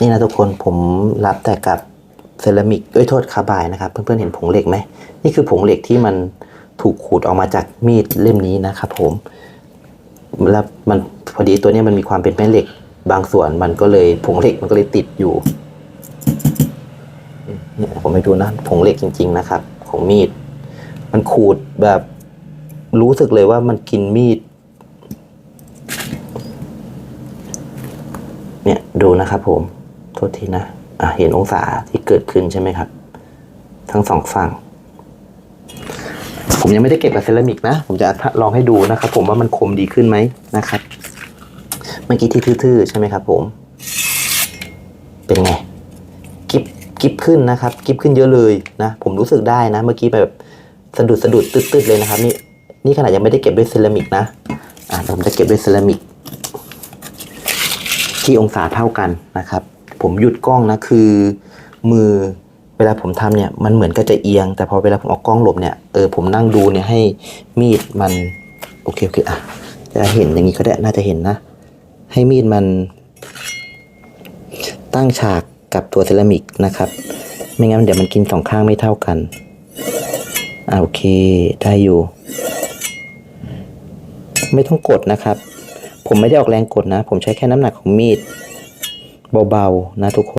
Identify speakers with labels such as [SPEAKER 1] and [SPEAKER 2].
[SPEAKER 1] นี่นะทุกคนผมรับแต่กับเซรามิกเอ้ยโทษคาบายนะครับ เพื่อนๆเห็นผงเหล็กไหมนี่คือผงเหล็กที่มันถูกขูดออกมาจากมีดเล่มนี้นะครับผมแล้วมันพอดีตัวนี้มันมีความเป็นแม่เหล็ก บางส่วนมันก็เลยผงเหล็กมันก็เลยติดอยู่เนี่ยผมให้ดูนะผงเหล็กจริง ๆนะครับ ของมีด มันขูดแบบรู้สึกเลยว่ามันกินมีด เนี่ยดูนะครับผม โทษทีนะอะเห็นองศาที่เกิดขึ้นใช่ไหมครับ ทั้งสองฝั่ง ผมยังไม่ได้เก็บกับเซรามิกนะ ผมจะลองให้ดูนะครับผมว่ามันคมดีขึ้นไหมนะครับ เมื่อกี้ที่ทื่อๆใช่ไหมครับ ผม เป็นไงกิบกิบขึ้นนะครับ กิบขึ้นเยอะเลยนะ ผมรู้สึกได้นะ เมื่อกี้แบบสะดุดสะดุดตืดๆเลยนะครับ นี่นี่ขนาดยังไม่ได้เก็บด้วยเซรามิกนะอะผมจะเก็บด้วยเซรามิกที่องศาเท่ากันนะครับ ผมหยุดกล้องนะคือ มือเวลาผมทำเนี่ยมันเหมือนก็จะเอียง แต่พอเวลาผมเอากล้องหลบเนี่ยเออผมนั่งดูเนี่ยให้มีดมันโอเคโอเคอะจะเห็นอย่างนี้ก็ได้น่าจะเห็นนะ ให้มีดมัน ตั้งฉากกับตัวเซรามิกนะครับ ไม่งั้นเดี๋ยวมันกินสองข้างไม่เท่ากันอ่าโอเคได้อยู่ ไม่ต้องกดนะครับ ผมไม่ได้ออกแรงกดนะ ผมใช้แค่น้ำหนักของมีด เบาๆนะทุกคน